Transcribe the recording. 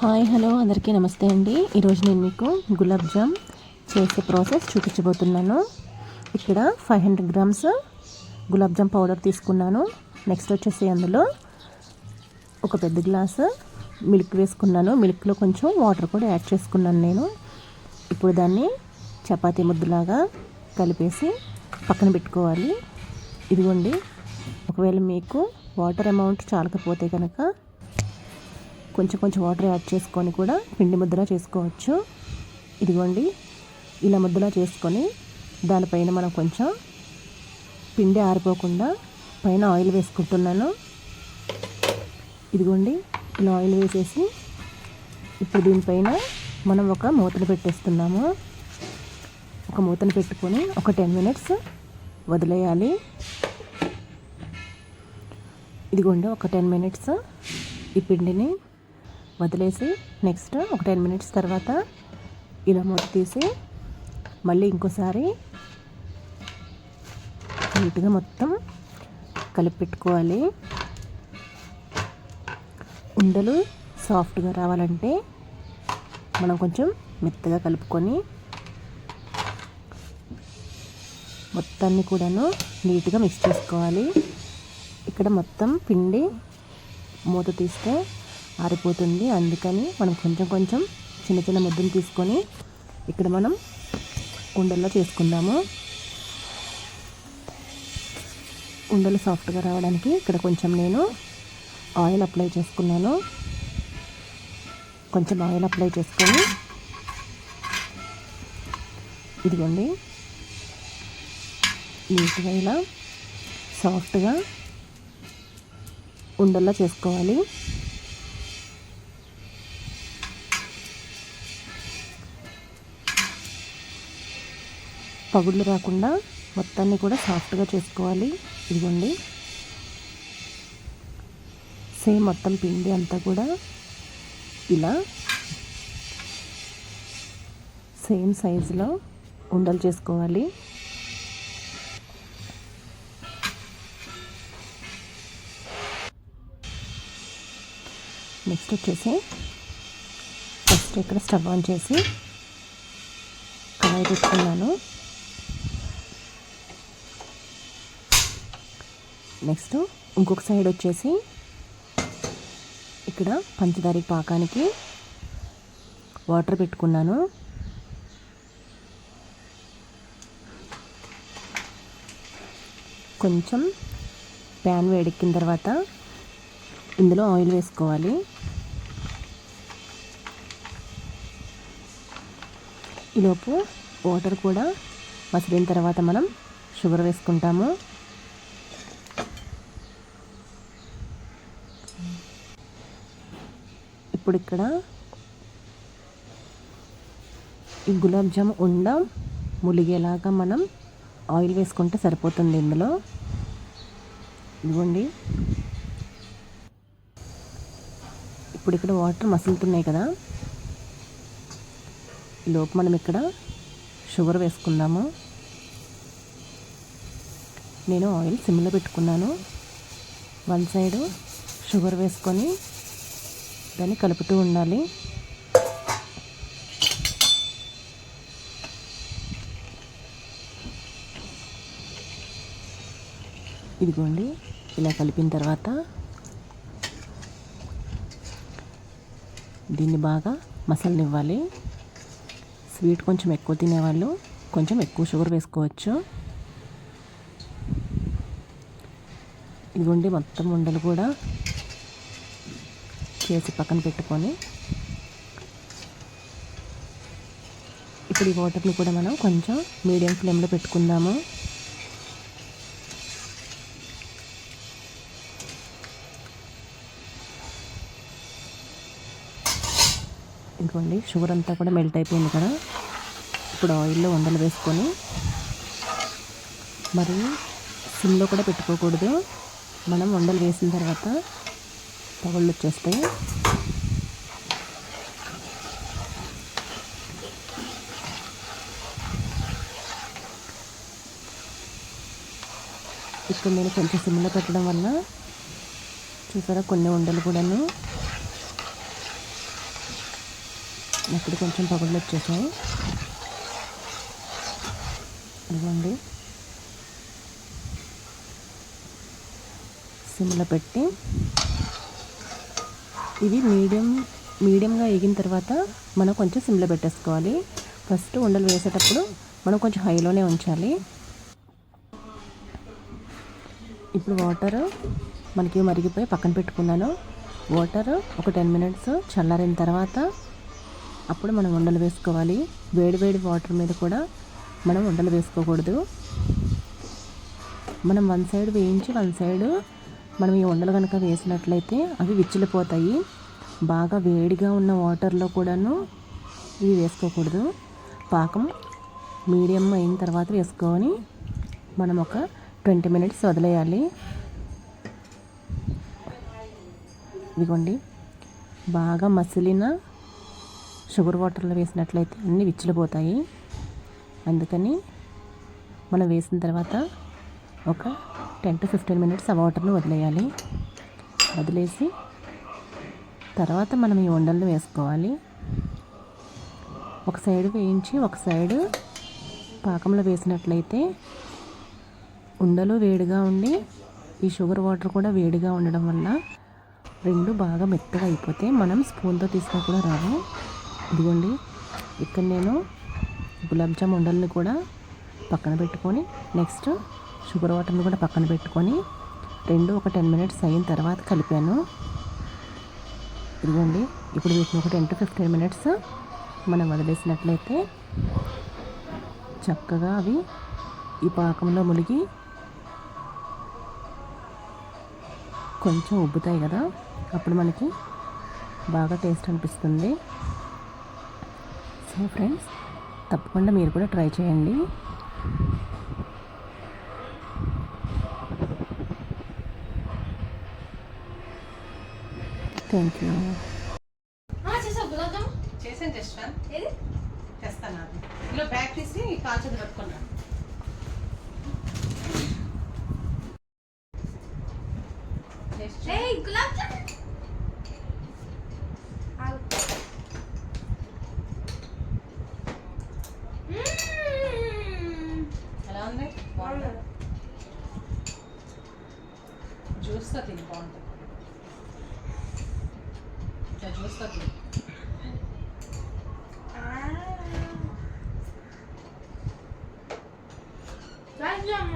Hi hello అందరికీ నమస్తే అండి. ఈరోజు నేను మీకు గులాబ్ జామ్ చేసే ప్రాసెస్ చూపించబోతున్నాను. ఇక్కడ five hundred grams gulab jam powder తీసుకున్నాను. నెక్స్ట్ వచ్చేసి అందులో ఒక పెద్ద గ్లాసు మిల్క్ వేసుకున్నాను. మిల్క్లో కొంచెం వాటర్ కూడా యాడ్ చేసుకున్నాను నేను. ఇప్పుడు దాన్ని చపాతీ ముద్దలాగా కలిపేసి పక్కన పెట్టుకోవాలి. ఇదిగోండి ఒకవేళ మీకు వాటర్ అమౌంట్ చాలకపోతే కనుక కొంచెం కొంచెం వాటర్ యాడ్ చేసుకొని కూడా పిండి ముద్దలా చేసుకోవచ్చు. ఇదిగోండి ఇలా ముద్దలా చేసుకొని దానిపైన మనం కొంచెం పిండి ఆరిపోకుండా పైన ఆయిల్ వేసుకుంటున్నాను. ఇదిగోండి ఇలా ఆయిల్ వేసేసి ఇప్పుడు దీనిపైన మనం ఒక మూతను పెట్టేస్తున్నాము. ఒక మూతను పెట్టుకొని ఒక టెన్ మినిట్స్ వదిలేయాలి. ఇదిగోండి ఒక టెన్ మినిట్స్ ఈ పిండిని వదిలేసి నెక్స్ట్ ఒక టెన్ మినిట్స్ తర్వాత ఇలా మూత తీసి మళ్ళీ ఇంకోసారి నీట్గా మొత్తం కలిపి పెట్టుకోవాలి ఉండలు సాఫ్ట్గా రావాలంటే మనం కొంచెం మెత్తగా కలుపుకొని మొత్తాన్ని కూడాను నీట్గా మిక్స్ చేసుకోవాలి. ఇక్కడ మొత్తం పిండి మూత తీస్తే ఆరిపోతుంది. అందుకని మనం కొంచెం కొంచెం చిన్న చిన్న ముద్దలు తీసుకొని ఇక్కడ మనం ఉండల్లో చేసుకుందాము. ఉండలు సాఫ్ట్గా రావడానికి ఇక్కడ కొంచెం నేను ఆయిల్ అప్లై చేసుకున్నాను. కొంచెం ఆయిల్ అప్లై చేసుకొని ఇదిగోండి. నీట్గా ఇలా సాఫ్ట్గా ఉండల్లా చేసుకోవాలి. పగుళ్ళు రాకుండా మొత్తాన్ని కూడా సాఫ్ట్గా చేసుకోవాలి. ఇదిగోండి. సేమ్ మొత్తం పిండి అంతా కూడా ఇలా సేమ్ సైజులో ఉండలు చేసుకోవాలి. నెక్స్ట్ వచ్చేసి ఫస్ట్ ఇక్కడ స్టవ్ ఆన్ చేసి కళాయి పెట్టుకున్నాను. నెక్స్ట్ ఇంకొక సైడ్ వచ్చేసి ఇక్కడ పంచదార పాకానికి వాటర్ పెట్టుకున్నాను. కొంచెం ప్యాన్ వేడెక్కిన తర్వాత ఇందులో ఆయిల్ వేసుకోవాలి. ఈలోపు వాటర్ కూడా మసిలిన తర్వాత మనం షుగర్ వేసుకుంటాము. ఇప్పుడు ఇక్కడ ఈ గులాబ్ జామ్ ఉండ ములిగేలాగా మనం ఆయిల్ వేసుకుంటే సరిపోతుంది ఇందులో. ఇదిగోండి. ఇప్పుడు ఇక్కడ వాటర్ మసులుతున్నాయి కదా. లోపు మనం ఇక్కడ షుగర్ వేసుకుందాము. నేను ఆయిల్ సిమ్లో పెట్టుకున్నాను. వన్ సైడు షుగర్ వేసుకొని దాన్ని కలుపుతూ ఉండాలి. ఇదిగోండి ఇలా కలిపిన తర్వాత దీన్ని బాగా మసలనివ్వాలి. స్వీట్ కొంచెం ఎక్కువ తినేవాళ్ళు కొంచెం ఎక్కువ షుగర్ వేసుకోవచ్చు. ఇదిగోండి మొత్తం ఉండలు కూడా చేసి పక్కన పెట్టుకొని ఇప్పుడు ఈ వాటర్ని కూడా మనం కొంచెం మీడియం ఫ్లేమ్లో పెట్టుకుందాము. ఇంకోండి షుగర్ అంతా కూడా మెల్ట్ అయిపోయింది కదా. ఇప్పుడు ఆయిల్లో వండలు వేసుకొని మరి సిమ్లో కూడా పెట్టుకోకూడదు. మనం వండలు వేసిన తర్వాత పగుళ్ళు వచ్చేస్తాయి. ఇక్కడ నేను కొంచెం సిమ్లో పెట్టడం వల్ల చూసారా కొన్ని ఉండలు కూడాను. ఇక్కడ కొంచెం పగుళ్ళు వచ్చేసాయి. ఇదిగోండి. సిమ్లో పెట్టి ఇవి మీడియం మీడియంగా వేగిన తర్వాత మనం కొంచెం సిమ్లో పెట్టేసుకోవాలి. ఫస్ట్ ఉండలు వేసేటప్పుడు మనం కొంచెం హైలోనే ఉంచాలి. ఇప్పుడు వాటర్ మనకి మరిగిపోయి పక్కన పెట్టుకున్నాను. వాటర్ ఒక టెన్ మినిట్స్ చల్లారిన తర్వాత అప్పుడు మనం ఉండలు వేసుకోవాలి. వేడి వేడి వాటర్ మీద కూడా మనం ఉండలు వేసుకోకూడదు. మనం వన్ సైడ్ వేయించి వన్ సైడ్ మనం ఈ ఉండలు కనుక వేసినట్లయితే అవి విచ్చిలిపోతాయి. బాగా వేడిగా ఉన్న వాటర్లో కూడాను ఇవి వేసుకోకూడదు. పాకం మీడియం అయిన తర్వాత వేసుకొని మనం ఒక ట్వంటీ మినిట్స్ వదిలేయాలి. ఇదిగోండి. బాగా మసిలిన షుగర్ వాటర్లో వేసినట్లయితే అన్నీ విచ్చిలిపోతాయి. అందుకని మనం వేసిన తర్వాత ఒక టెన్ టు ఫిఫ్టీన్ మినిట్స్ ఆ వాటర్ని వదిలేయాలి. వదిలేసి తర్వాత మనం ఈ వండలను వేసుకోవాలి. ఒక సైడ్ వేయించి ఒక సైడ్ పాకంలో వేసినట్లయితే ఉండలు వేడిగా ఉండి ఈ షుగర్ వాటర్ కూడా వేడిగా ఉండడం వల్ల రెండు బాగా మెత్తగా అయిపోతే మనం స్పూన్తో తీసుకుని కూడా రావు. ఇదిగోండి ఇక్కడ నేను గులాబ్ జామ్ ఉండల్ని కూడా పక్కన పెట్టుకొని నెక్స్ట్ షుగర్ వాటర్ని కూడా పక్కన పెట్టుకొని రెండు ఒక టెన్ మినిట్స్ అయిన తర్వాత కలిపాను. ఇదిగోండి ఇప్పుడు వీటిని ఒక టెన్ టు ఫిఫ్టీన్ మినిట్స్ మనం వదిలేసినట్లయితే చక్కగా అవి ఈ పాకంలో మునిగి కొంచెం ఉబ్బుతాయి కదా అప్పుడు మనకి బాగా టేస్ట్ అనిపిస్తుంది. సో ఫ్రెండ్స్ తప్పకుండా మీరు కూడా ట్రై చేయండి. థ్యాంక్ యూ చేసాను జస్వన్ ఏది? తెస్తాను అది. ఇలా బ్యాగ్ తీసి కాల్చేది పెట్టుకున్నాను ఏయ్ గులాబ్ జామ్ ఆగు. మ్మ్. ఎలా ఉంది? జ్యూస్తో తిని బాగుంటుంది. ఇట్లా జ్యూస్తో తిని గులాబ్ జామ్